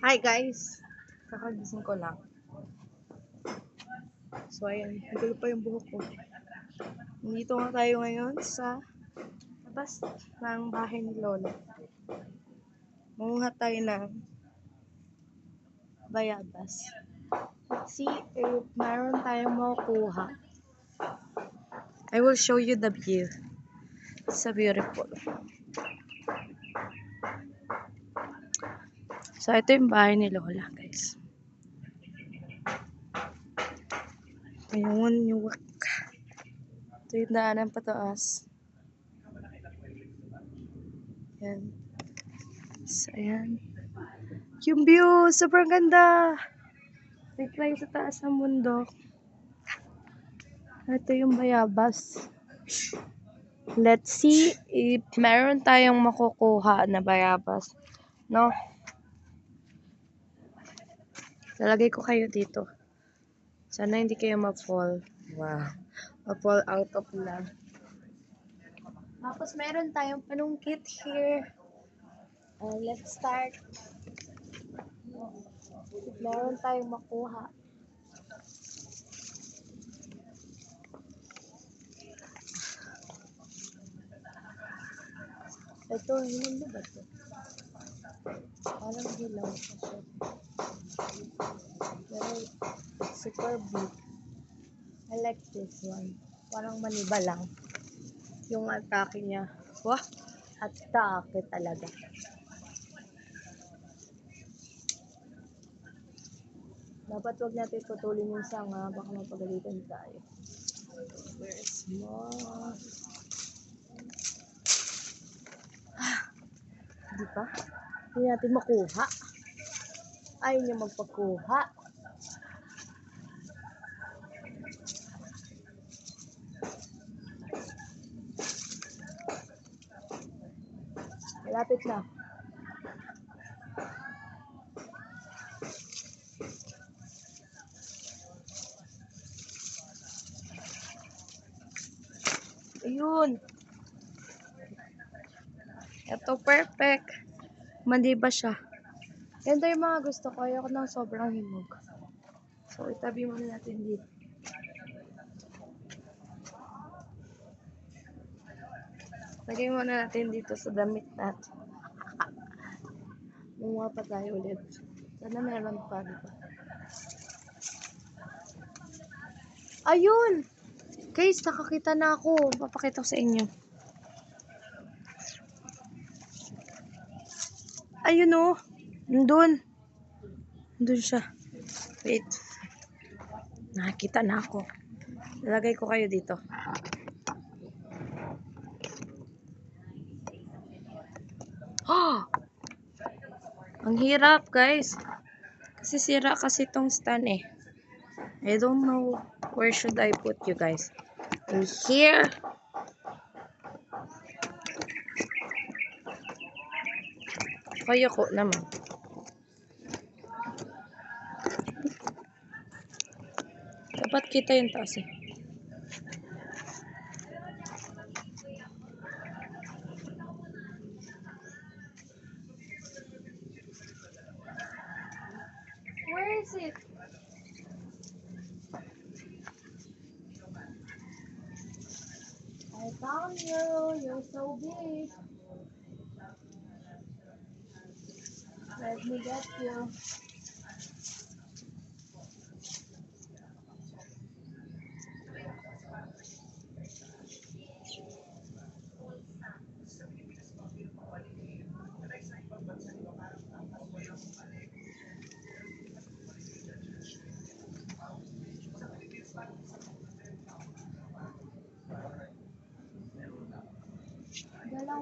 Hi guys! Kakagising ko lang. So ayan, nagulo pa yung buhok ko. Nandito nga tayo ngayon sa labas ng bahay ni Lola. Manguha tayo ng bayabas. Let's see if meron tayong makukuha. I will show you the view. It's so beautiful. So, ito yung bahay ni Lola, guys. Ayun, yung wak. Ito yung daanan pataas. Yan. So, ayan. Yung view, sobrang ganda. Wait lang sa taas ng bundok. Ito yung bayabas. Let's see if meron tayong makukuha na bayabas. No? Lalagay ko kayo dito. Sana hindi kayo ma-fall. Wow. Ma-fall out of love. Tapos meron tayong panungkit here. Uh, let's start. Meron tayong makuha. Ito, hindi ba ito? Parang hilaw pa siya. Pero, super big. I like this one. Parang maniba lang. Yung atake niya. Wah! Atake talaga. Dapat wag natin putulin yung sanga. Baka mapagalitan tayo. Where's more? Di ba? Hindi natin makuha. Ayaw niya magpakuha. Malapit na. Ayun. Ito, perfect. Mandi ba siya? Ganda yung mga gusto ko. Ayoko ng sobrang hinog. So, itabi muna natin dito. Lagay muna natin dito sa damit natin. Munga pa tayo ulit. Sana meron pa, di ba? Ayun! Guys, nakakita na ako. Papakita ko sa inyo. Ayun oh. Nandun. Nandun siya. Wait. Nakakita na ako. Lalagay ko kayo dito. Oh! Ang hirap, guys. Kasi sira kasi tong stand eh. I don't know where should I put you guys. In here. Kaya ko naman. Dapat kita yung taas eh. Where is it? I found you. You're so big. Let me get you.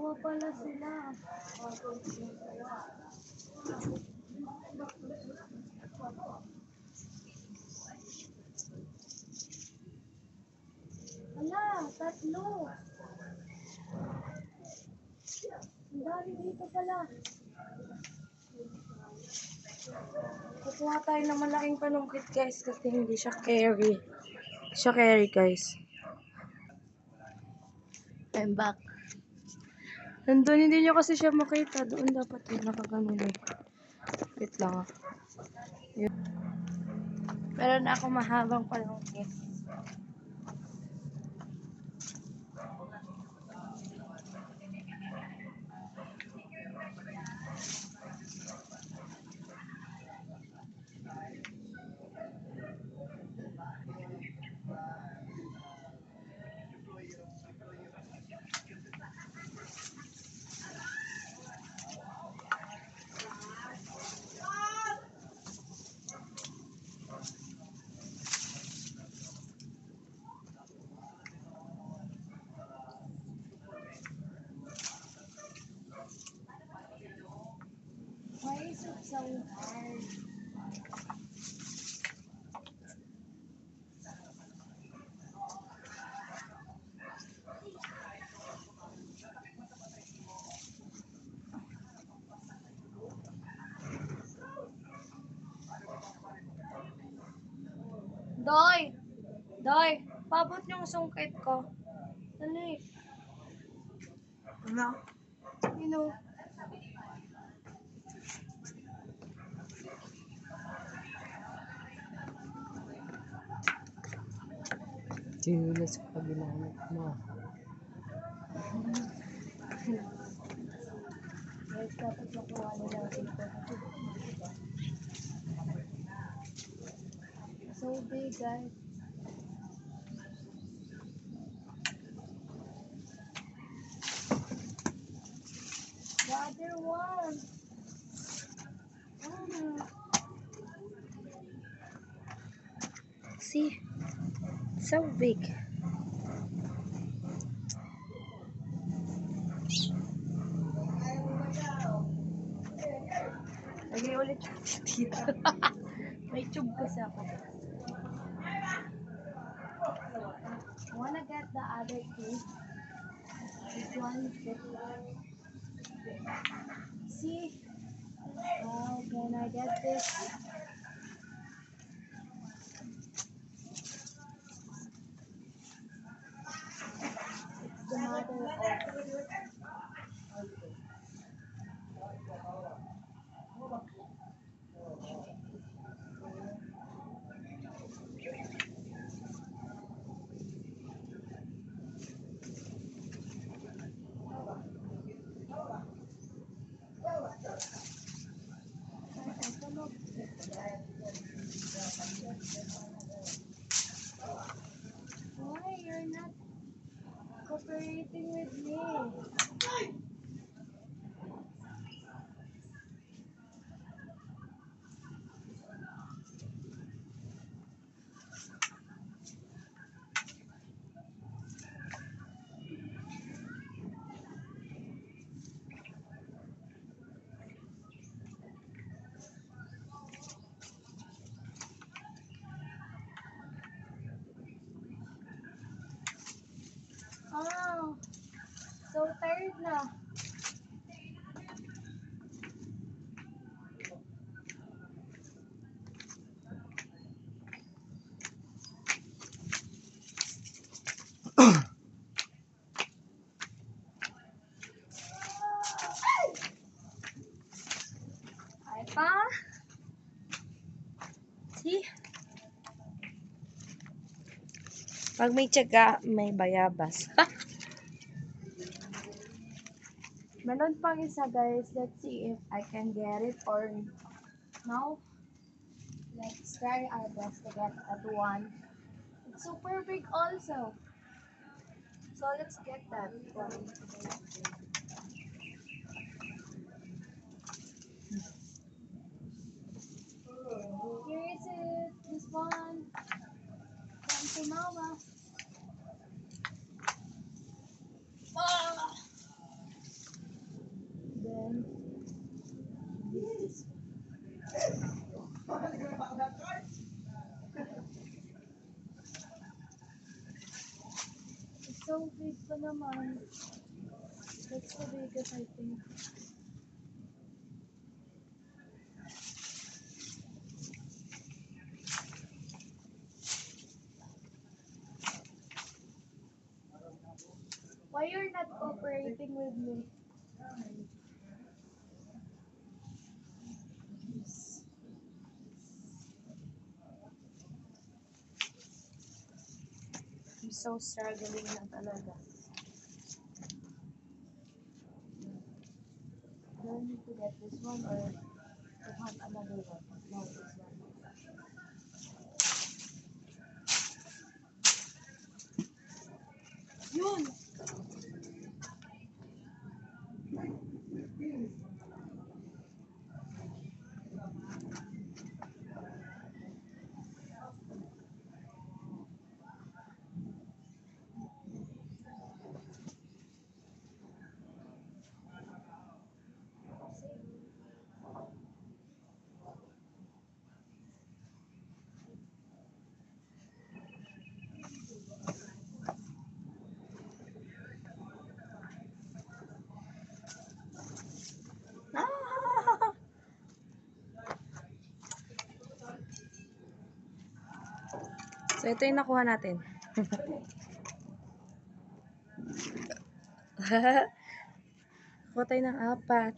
Dalawa pala sila. Ala, tatlo. Ang dami dito pala. Kukuha tayo ng malaking panungkit guys kasi hindi siya carry. Siya carry guys. I'm back. Nandun, hindi nyo kasi siya makita. Doon dapat yung nakaganon eh. Wait lang ah. Yun. Meron ako mahabang palungkit. Why is it so hard? Doy! Doy! Pabot yung sungkit ko. Dali. Ano? You know. Tinulas ko pag ginamit mo. Guys, dapat makuha nila dito. So big, guys. The one. Ah. See? So big. Lagay ulit dito. May tube kasi ako. I wanna get the other two. This one, this one. See? How can I get this? It's the mother of Why you're not cooperating with me? Oh, so tired na. Ay pa. See? Pag may tiyaga, may bayabas. Meron pang isa guys. Let's see if I can get it or no. Let's try our best to get that one. It's super big also. So let's get that one. So big pa naman. That's the biggest I think. Why you're not cooperating with me? So struggling na talaga. Do I need to get this one or to have another one? No, this one. Yun! Ah! So, ito yung nakuha natin. Nakuha tayo ng apat.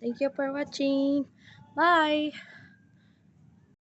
Thank you for watching. Bye!